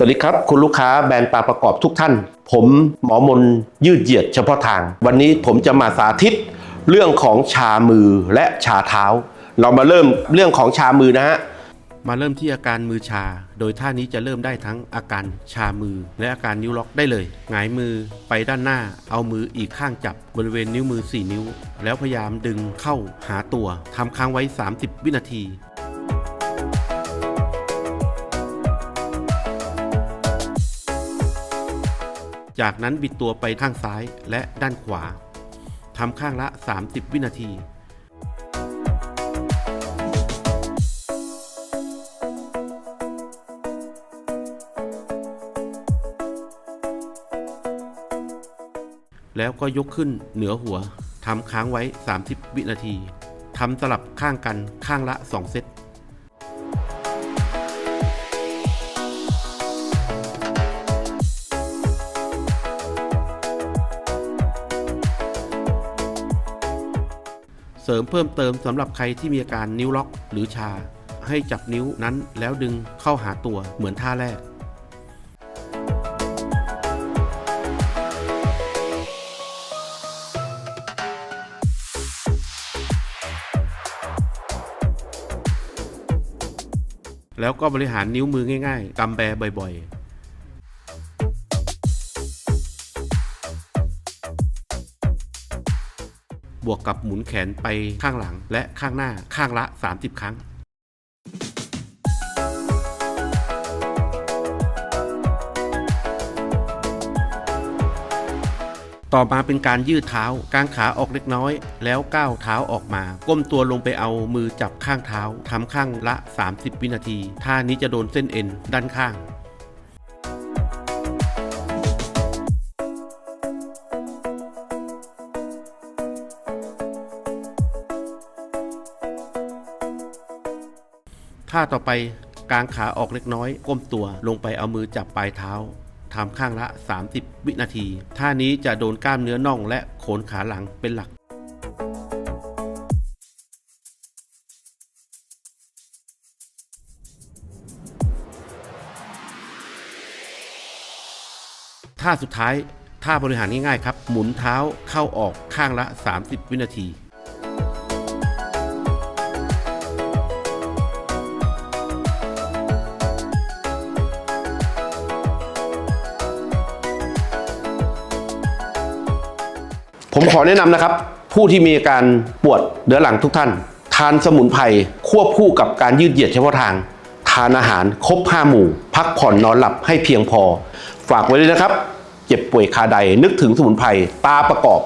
สวัสดีครับ คุณลูกค้าแบรนด์ปลาประกอบทุกท่าน ผมหมอมนยืดเหยียดเฉพาะทาง วันนี้ผมจะมาสาธิตเรื่องของชามือและชาเท้า เรามาเริ่มเรื่องของชามือนะฮะมาเริ่มที่อาการมือชา โดยท่านี้จะเริ่มได้ทั้งอาการชามือ และอาการนิ้วล็อกได้เลย หงายมือไปด้านหน้า เอามืออีกข้างจับบริเวณนิ้วมือ 4 นิ้ว แล้วพยายามดึงเข้าหาตัวทำค้างไว้ 30 วินาที จากนั้นบิดตัวไปข้างซ้ายและด้านขวาทำข้างละ 30 วินาที แล้วก็ยกขึ้นเหนือหัวทำค้างไว้ 30 วินาทีทำสลับข้างกันข้างละ 2 เซต เสริมเพิ่มเติมสำหรับใครที่มีอาการนิ้วล็อกหรือชา ให้จับนิ้วนั้นแล้วดึงเข้าหาตัวเหมือนท่าแรกแล้วก็บริหารนิ้วมือง่ายๆ กำแบบ่อยๆ บวกกับหมุนแขนไปข้างหลัง และข้างหน้าข้างละ 30 ครั้งต่อมาเป็นการยืดเท้ากางขาออกเล็กน้อย แล้วก้าวเท้าออกมา ก้มตัวลงไปเอามือจับข้างเท้าทำข้างละ 30 วินาที ท่านี้จะโดนเส้นเอ็นด้านข้าง ท่าต่อไปกางขาออกเล็กน้อย ก้มตัวลงไปเอามือจับปลายเท้าทำข้างละ 30 วินาที ท่านี้จะโดนกล้ามเนื้อน่องและโขนขาหลังเป็นหลักท่าสุดท้ายท่าบริหารง่ายๆครับ หมุนเท้าเข้าออกข้างละ 30 วินาที ผมขอแนะนำนะครับ ผู้ที่มีอาการปวดเดือหลังทุกท่าน ทานสมุนไพรควบคู่กับการยืดเหยียดเฉพาะทาง ทานอาหารครบห้าหมู่ พักผ่อนนอนหลับให้เพียงพอ ฝากไว้เลยนะครับ เจ็บป่วยคาใดนึกถึงสมุนไพรตาประกอบ